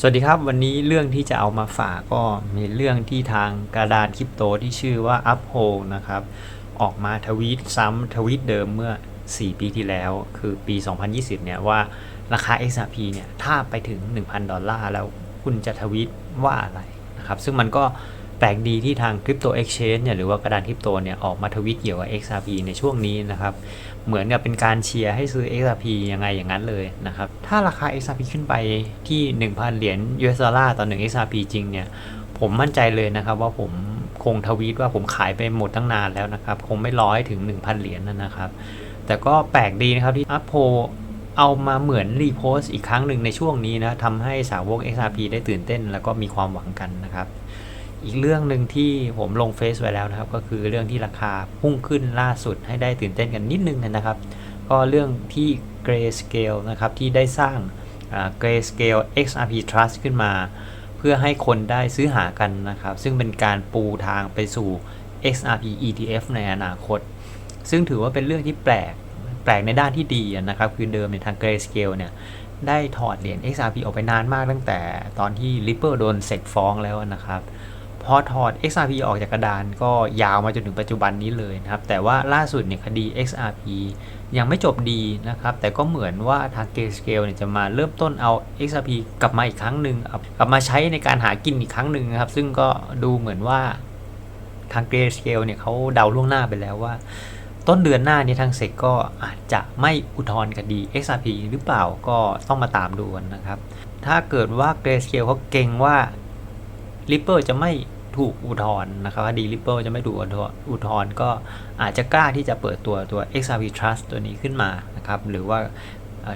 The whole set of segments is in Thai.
สวัสดีครับ วันนี้เรื่องที่จะเอามาฝากก็มีเรื่องที่ทางกระดานคริปโตที่ชื่อว่า Uphold นะครับ ออกมาทวีตซ้ำทวีตเดิมเมื่อ 4 ปีที่แล้ว คือปี 2020 เนี่ยว่าราคา XRP เนี่ยถ้าไปถึง 1,000 ดอลลาร์แล้วคุณจะทวีตว่าอะไรนะครับ ซึ่งมันก็ แปลกดีที่ทางคริปโตเอ็กชแนนเนี่ยหรือว่ากระดานคริปโตเนี่ยออกมาทวีตเกี่ยวกับ XRP ในช่วงนี้นะครับ เหมือนกับเป็นการเชียร์ให้ซื้อ XRP ยังไงอย่างนั้นเลยนะครับ ถ้าราคา XRP ขึ้นไปที่ 1,000 เหรียญ US ดอลลาร์ต่อ 1 XRP จริงเนี่ย ผมมั่นใจเลยนะครับว่าผมคงทวีตว่าผมขายไปหมดตั้งนานแล้วนะครับ คงไม่ร้อยถึง 1,000 เหรียญนั่นนะครับ แต่ก็แปลกดีนะครับที่อัพโพเอามาเหมือนรีโพสต์อีกครั้งหนึ่งในช่วงนี้นะทำให้สาวก XRP ได้ตื่นเต้น แล้วก็มีความหวังกันนะครับ อีกเรื่องหนึ่งที่ผมลงเฟซไว้แล้วนะครับ ก็คือเรื่องที่ราคาพุ่งขึ้นล่าสุดให้ได้ตื่นเต้นกันนิดนึงนะครับ ก็เรื่องที่ Grayscale นะครับ ที่ได้สร้าง Grayscale XRP Trust ขึ้นมา เพื่อให้คนได้ซื้อหากันนะครับ ซึ่งเป็นการปูทางไปสู่ XRP ETF ในอนาคต ซึ่งถือว่าเป็นเรื่องที่แปลกแปลกในด้านที่ดีนะครับ คือเดิมในทาง Grayscale เนี่ยได้ถอดเหรียญ XRP ออกไปนานมากตั้งแต่ตอนที่ Ripple โดนเสกฟ้องแล้วนะครับ พอถอด XRP ออกจากกระดานก็ยาวมาจนถึงปัจจุบันนี้เลยนะครับ แต่ว่าล่าสุดเนี่ยคดี XRP ยังไม่จบดีนะครับ แต่ก็เหมือนว่าทาง Grayscale เนี่ยจะมาเริ่มต้นเอา XRP กลับมาอีกครั้งหนึ่งเอากลับมาใช้ในการหากินอีกครั้งหนึ่งนะครับ ซึ่งก็ดูเหมือนว่าทาง Grayscale เนี่ยเขาเดาล่วงหน้าไปแล้วว่า ต้นเดือนหน้านี้ทางเซกก็อาจจะไม่อุทธรณ์คดี XRP หรือเปล่าก็ต้องมาตามดูกันนะครับ ถ้าเกิดว่า Grayscale เขาเก่งว่า Ripple จะไม่ถูกอุทธรณ์นะครับคดี Ripple จะไม่ถูกอุทธรณ์ก็อาจจะกล้าที่จะเปิดตัวตัว XRP Trust ตัวนี้ขึ้นมานะครับหรือว่า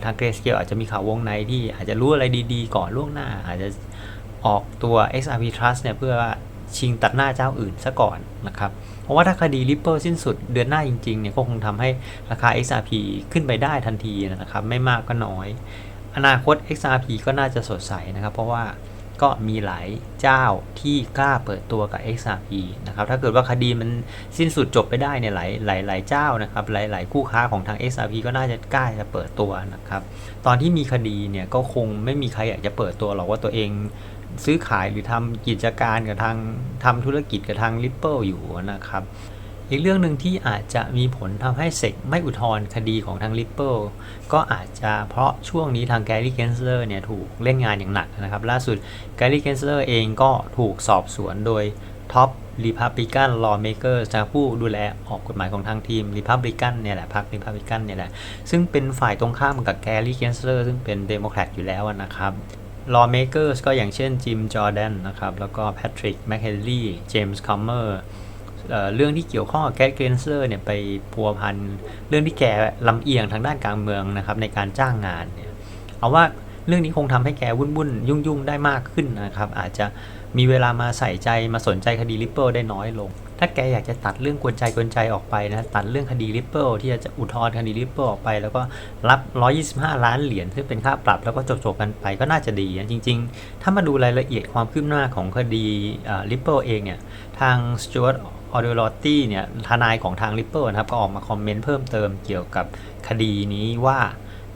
ทาง Grayscale อาจจะมีข่าววงในที่อาจจะรู้อะไรดีๆ ก่อนล่วงหน้า อาจจะออกตัว XRP Trust เนี่ยเพื่อชิงตัดหน้าเจ้าอื่นซะก่อนนะครับ เพราะว่าถ้าคดี Ripple สิ้นสุดเดือนหน้าจริงๆเนี่ยก็คงทำให้ราคา XRP ขึ้นไปได้ทันทีนะครับ ไม่มากก็น้อย อนาคต XRP ก็น่าจะสดใสนะครับ เพราะว่า ก็มีหลายเจ้าที่กล้าเปิดตัวกับ XRP นะครับ ถ้าเกิดว่าคดีมันสิ้นสุดจบไปได้เนี่ยหลายหลายหลายเจ้านะครับหลายหลายคู่ค้าของทาง XRP ก็น่าจะกล้าจะเปิดตัวนะครับ ตอนที่มีคดีเนี่ยก็คงไม่มีใครอยากจะเปิดตัวหรอกว่าตัวเองซื้อขายหรือทำกิจการกับทางทำธุรกิจกับทาง Ripple อยู่นะครับ อีกเรื่องหนึ่งที่อาจจะมีผลทำให้เซกไม่อุทธรณ์คดีของทาง Ripple ก็อาจจะเพราะช่วงนี้ทางแกรี่เกนเซอร์เนี่ยถูกเล่นงานอย่างหนักนะครับ ล่าสุดแกรี่เกนเซอร์เองก็ถูกสอบสวนโดยท็อป Republican Lawmakers นะผู้ดูแลออกกฎหมายของทางทีม Republican เนี่ยแหละพรรค Republican เนี่ยแหละ ซึ่งเป็นฝ่ายตรงข้ามกับแกรี่เกนเซอร์ซึ่งเป็นเดโมแครตอยู่แล้วนะครับ lawmakers ก็อย่างเช่นจิมจอร์แดนนะครับ แล้วก็แพทริกแมคเฮนลีย์เจมส์คัมเมอร์ เรื่องที่เกี่ยวข้องกับแกรเกนเซอร์เนี่ยไปพัวพันเรื่องที่แกลำเอียงทางด้านการเมืองนะครับในการจ้างงานเนี่ยเอาว่าเรื่องนี้คงทำให้แกวุ่นวุ่นยุ่งยุ่งได้มากขึ้นนะครับ อาจจะมีเวลามาใส่ใจมาสนใจคดี Ripple ได้น้อยลง ถ้าแกอยากจะตัดเรื่องกวนใจกวนใจออกไปนะตัดเรื่องคดี Ripple ที่จะอุทธรณ์คดี Ripple ออกไป แล้วก็รับ 125 ล้านเหรียญซึ่งเป็นค่าปรับแล้วก็จบๆกันไปก็น่าจะดีนะจริง ๆ ถ้ามาดูรายละเอียดความคืบหน้าของคดี Ripple เองเนี่ยทาง Stuart ออเดอร์ลอตตี้เนี่ยทนายของทาง Ripple นะครับก็ออกมาคอมเมนต์เพิ่มเติมเกี่ยวกับคดีนี้ว่า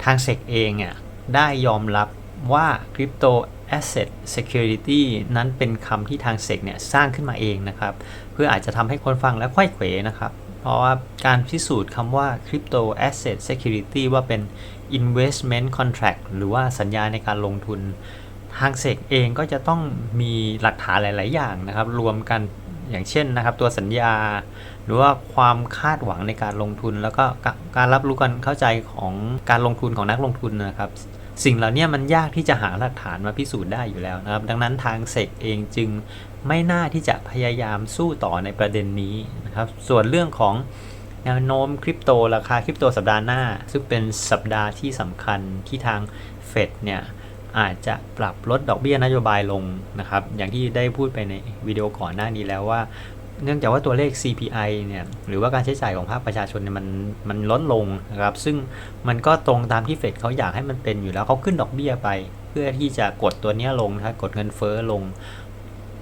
ทางเซกเองเนี่ยได้ยอมรับว่า Crypto Asset Security นั้นเป็นคำที่ทางเซกเนี่ยสร้างขึ้นมาเองนะครับ เพื่ออาจจะทำให้คนฟังแล้วค่อยเขวนะครับ เพราะว่าการพิสูจน์คำว่า Crypto Asset Security ว่าเป็น Investment Contract หรือว่าสัญญาในการลงทุน ทางเซกเองก็จะต้องมีหลักฐานหลาย ๆ อย่างนะครับ รวมกัน อย่างเช่นนะครับ ตัวสัญญา หรือว่าความคาดหวังในการลงทุน แล้วก็การรับรู้กันเข้าใจของการลงทุนของนักลงทุนนะครับ สิ่งเหล่านี้มันยากที่จะหาหลักฐานมาพิสูจน์ได้อยู่แล้วนะครับ ดังนั้นทางเซกเองจึงไม่น่าที่จะพยายามสู้ต่อในประเด็นนี้นะครับ ส่วนเรื่องของแนวโน้มคริปโตราคาคริปโตสัปดาห์หน้า ซึ่งเป็นสัปดาห์ที่สำคัญที่ทางเฟดเนี่ย อาจจะปรับลดดอกเบี้ยนโยบายลงนะครับ อย่างที่ได้พูดไปในวิดีโอก่อนหน้านี้แล้วว่า เนื่องจากว่าตัวเลข CPI เนี่ยหรือว่าการใช้จ่ายของภาคประชาชนเนี่ยมันมันลดลงนะครับ ซึ่งมันก็ตรงตามที่เฟดเขาอยากให้มันเป็นอยู่แล้วเขาขึ้นดอกเบี้ยไป เพื่อที่จะกดตัวนี้ลงนะกดเงินเฟ้อลง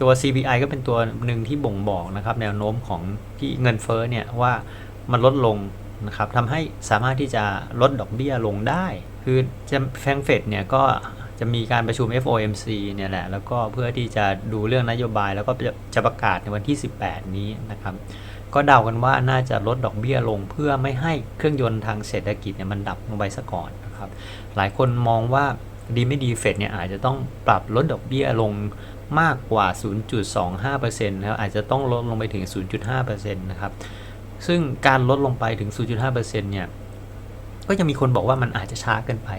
ตัว CPI ก็เป็นตัวหนึ่งที่บ่งบอกนะครับแนวโน้มของที่เงินเฟ้อเนี่ยว่ามันลดลงนะครับทำให้สามารถที่จะลดดอกเบี้ยลงได้ คือจะแฟงเฟดเนี่ยก็ จะมีการประชุม FOMC เนี่ยแหละ แล้วก็เพื่อที่จะดูเรื่องนโยบาย แล้วก็จะประกาศในวันที่ 18 นี้นะครับ ก็เดากันว่าน่าจะลดดอกเบี้ยลงเพื่อไม่ให้เครื่องยนต์ทางเศรษฐกิจเนี่ยมันดับลงไปซะก่อนนะครับ หลายคนมองว่าดีไม่ดีเฟดเนี่ยอาจจะต้องปรับลดดอกเบี้ยลงมากกว่า 0.25%นะครับอาจจะต้องลดลงไปถึง 0.5%นะครับ ซึ่งการลดลงไปถึง 0.5%เนี่ย ก็ยังมีคนบอกว่ามันอาจจะช้าเกินไป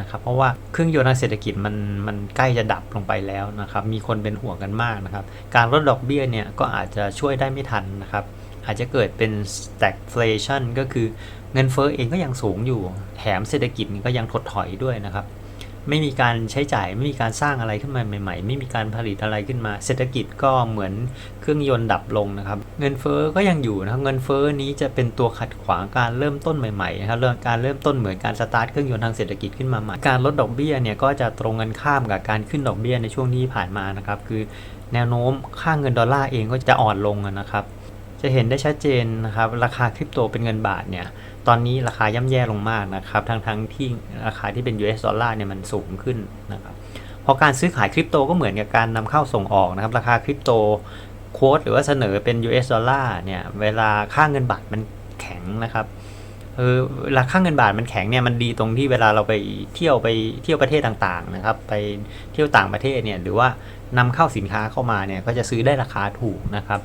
นะครับเพราะว่าเครื่องยนต์ทางเศรษฐกิจมันมันใกล้จะดับลงไปแล้วนะครับมีคนเป็นห่วงกันมากนะครับการลดดอกเบี้ยเนี่ยก็อาจจะช่วยได้ไม่ทันนะครับอาจจะเกิดเป็น stagflation ก็คือเงินเฟ้อเองก็ยังสูงอยู่แถมเศรษฐกิจก็ยังถดถอยด้วยนะครับ ไม่มีการใช้จ่ายไม่มีการสร้างอะไรขึ้นมาใหม่ ๆ ไม่มีการผลิตอะไรขึ้นมา เศรษฐกิจก็เหมือนเครื่องยนต์ดับลงนะครับ เงินเฟ้อก็ยังอยู่นะครับเงินเฟ้อนี้จะเป็นตัวขัดขวางการเริ่มต้นใหม่ๆนะครับเรื่องการเริ่มต้นเหมือนการสตาร์ทเครื่องยนต์ทางเศรษฐกิจขึ้นมาใหม่การลดดอกเบี้ยเนี่ยก็จะตรงกันข้ามกับการขึ้นดอกเบี้ยในช่วงที่ผ่านมานะครับคือแนวโน้มค่าเงินดอลลาร์เองก็จะอ่อนลงนะครับ จะเห็นได้ชัดเจนนะครับราคาคริปโตเป็นเงินบาทเนี่ยตอนนี้ราคาย่ำแย่ลงมากนะครับทั้งทั้งที่ราคาที่เป็น US ดอลลาร์เนี่ยมันสูงขึ้นนะครับเพราะการซื้อขายคริปโตก็เหมือนกับการนำเข้าส่งออกนะครับราคาคริปโตโค้ดหรือว่าเสนอเป็น US ดอลลาร์เนี่ยเวลาค่าเงินบาทมันแข็งนะครับเออเวลาค่าเงินบาทมันแข็งเนี่ยมันดีตรงที่เวลาเราไปเที่ยวไปเที่ยวประเทศต่างๆนะครับไปเที่ยวต่างประเทศเนี่ยหรือว่านำเข้าสินค้าเข้ามาเนี่ยก็จะซื้อได้ราคาถูกนะครับ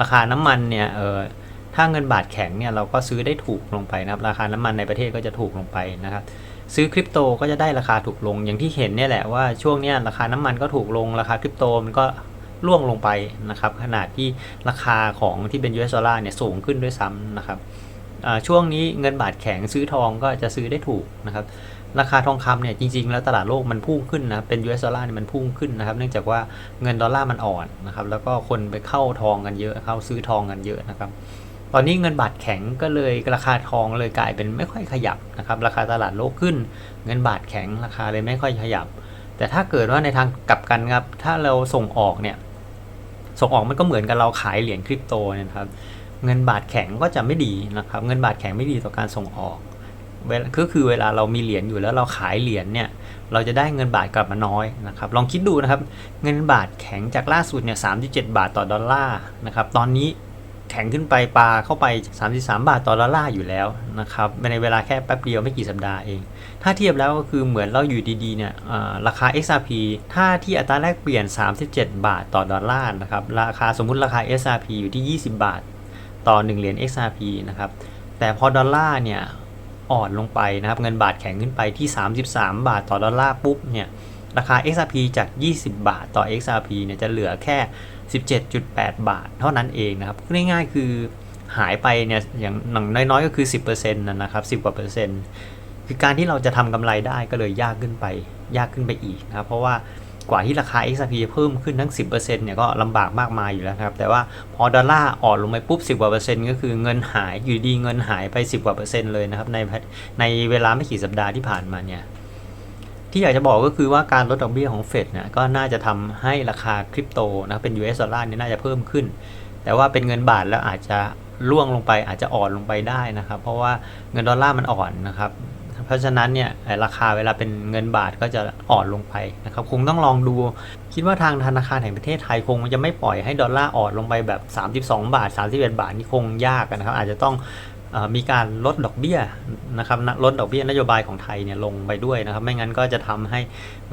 ราคาน้ำมันเนี่ยเออถ้าเงินบาทแข็งเนี่ยเราก็ซื้อได้ถูกลงไปนะครับ ราคาน้ำมันในประเทศก็จะถูกลงไปนะครับ ซื้อคริปโตก็จะได้ราคาถูกลงอย่างที่เห็นเนี่ยแหละว่าช่วงเนี้ยราคาน้ำมันก็ถูกลงราคาคริปโตมันก็ร่วงลงไปนะครับ ขนาดที่ราคาของที่เป็น US ดอลลาร์เนี่ยสูงขึ้นด้วยซ้ำนะครับช่วงนี้เงินบาทแข็งซื้อทองก็จะซื้อได้ถูกนะครับ ราคาทองคำเนี่ยจริงๆ แล้วตลาดโลกมันพุ่งขึ้นนะเป็น US ดอลลาร์เนี่ยมันพุ่งขึ้นนะครับเนื่องจากว่าเงินดอลลาร์มันอ่อนนะครับแล้วก็คนไปเข้าทองกันเยอะเข้าซื้อทองกันเยอะนะครับตอนนี้เงินบาทแข็งก็เลยราคาทองเลยกลายเป็นไม่ค่อยขยับนะครับราคาตลาดโลกขึ้น เงินบาทแข็งราคาเลยไม่ค่อยขยับ แต่ถ้าเกิดว่าในทางกลับกันครับถ้าเราส่งออกเนี่ยส่งออกมันก็เหมือนกับเราขายเหรียญคริปโตเนี่ยนะครับเงินบาทแข็งก็จะไม่ดีนะครับเงินบาทแข็งไม่ดีต่อการส่งออก ก็คือเวลาเรามีเหรียญอยู่แล้วเราขายเหรียญเนี่ยเราจะได้เงินบาทกลับมาน้อยนะครับลองคิดดูนะครับเงินบาทแข็งจากล่าสุดเนี่ย37บาทต่อดอลลาร์นะครับตอนนี้แข็งขึ้นไปปลาเข้าไป 33 บาทต่อดอลลาร์อยู่แล้วนะครับในเวลาแค่แป๊บเดียวไม่กี่สัปดาห์เอง ถ้าเทียบแล้วก็คือเหมือนเราอยู่ดีๆเนี่ยราคา XRP ถ้าที่อัตราแลกเปลี่ยน 37 บาทต่อดอลลาร์นะครับราคาสมมุติราคา XRP อยู่ที่ 20 บาท ต่อ 1 เหรียญ XRP นะครับแต่พอดอลลาร์เนี่ย อ่อนลงไปนะครับ เงินบาทแข็งขึ้นไปที่ 33 บาทต่อดอลลาร์ปุ๊บเนี่ยราคา XRP จาก 20 บาทต่อ XRP เนี่ยจะเหลือแค่ 17.8 บาท เท่านั้นเองนะครับง่ายๆคือหายไปเนี่ยอย่างหนังน้อยๆก็คือ 10%นะนะครับ 10 กว่าเปอร์เซ็นต์คือการที่เราจะทำกำไรได้ก็เลยยากขึ้นไป ยากขึ้นไปอีกนะครับ เพราะว่า กว่าที่ราคา XRP จะเพิ่มขึ้นทั้ง 10%เนี่ยก็ลำบากมากมายอยู่แล้วครับ แต่ว่าพอดอลลาร์อ่อนลงไปปุ๊บ 10กว่าเปอร์เซ็นต์ก็คือเงินหายอยู่ดีเงินหายไป 10กว่าเปอร์เซ็นต์เลยนะครับในในเวลาไม่กี่สัปดาห์ที่ผ่านมาเนี่ยที่อยากจะบอกก็คือว่าการลดดอกเบี้ยของเฟดเนี่ยก็น่าจะทำให้ราคาคริปโตนะเป็น US ดอลลาร์เนี่ยน่าจะเพิ่มขึ้น แต่ว่าเป็นเงินบาทแล้วอาจจะล่วงลงไปอาจจะอ่อนลงไปได้นะครับ เพราะว่าเงินดอลลาร์มันอ่อนนะครับ เพราะฉะนั้นเนี่ยราคาเวลาเป็นเงินบาทก็จะอ่อนลงไปนะครับคงต้องลองดู คิดว่าทางธนาคารแห่งประเทศไทยคงจะไม่ปล่อยให้ดอลลาร์อ่อนลงไปแบบ 32 บาท 31 บาทนี่คงยากนะครับอาจจะต้องมีการลดดอกเบี้ยนะครับลดดอกเบี้ยนโยบายของไทยเนี่ยลงไปด้วยนะครับ ไม่งั้นก็จะทำให้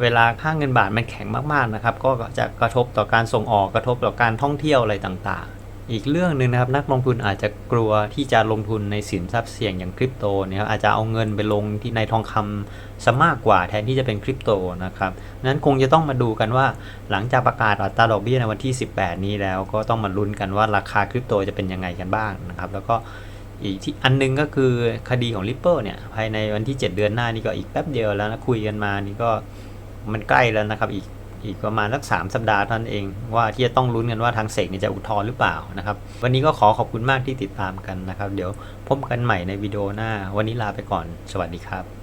เวลาค่าเงินบาทมันแข็งมากๆนะครับ ก็จะกระทบต่อการส่งออกกระทบต่อการท่องเที่ยวอะไรต่าง อีกเรื่องหนึ่งนะครับนักลงทุนอาจจะกลัวที่จะลงทุนในสินทรัพย์เสี่ยงอย่างคริปโตนี่ยครับอาจจะเอาเงินไปลงที่ในทองคำซะมากกว่าแทนที่จะเป็นคริปโตนะครับนั้นคงจะต้องมาดูกันว่า หลังจากประกาศอัตราดอกเบี้ยในวันที่ 18 นี้แล้วก็ต้องมาลุ้นกันว่าราคาคริปโตจะเป็นยังไงกันบ้างนะครับ แล้วก็อีกที่อันนึงก็คือคดีของ Ripple เนี่ยภายในวันที่ 7 เดือนหน้านี่ก็อีกแป๊บเดียวแล้วนะคุยกันมานี่ก็มันใกล้แล้วนะครับอีก อีกประมาณสักสามสัปดาห์ท่านั้นเอง ว่าที่จะต้องลุ้นกันว่าทางเสกเนี่ยจะอุทธรณ์หรือเปล่านะครับ วันนี้ก็ขอขอบคุณมากที่ติดตามกันนะครับ เดี๋ยวพบกันใหม่ในวิดีโอหน้า วันนี้ลาไปก่อน สวัสดีครับ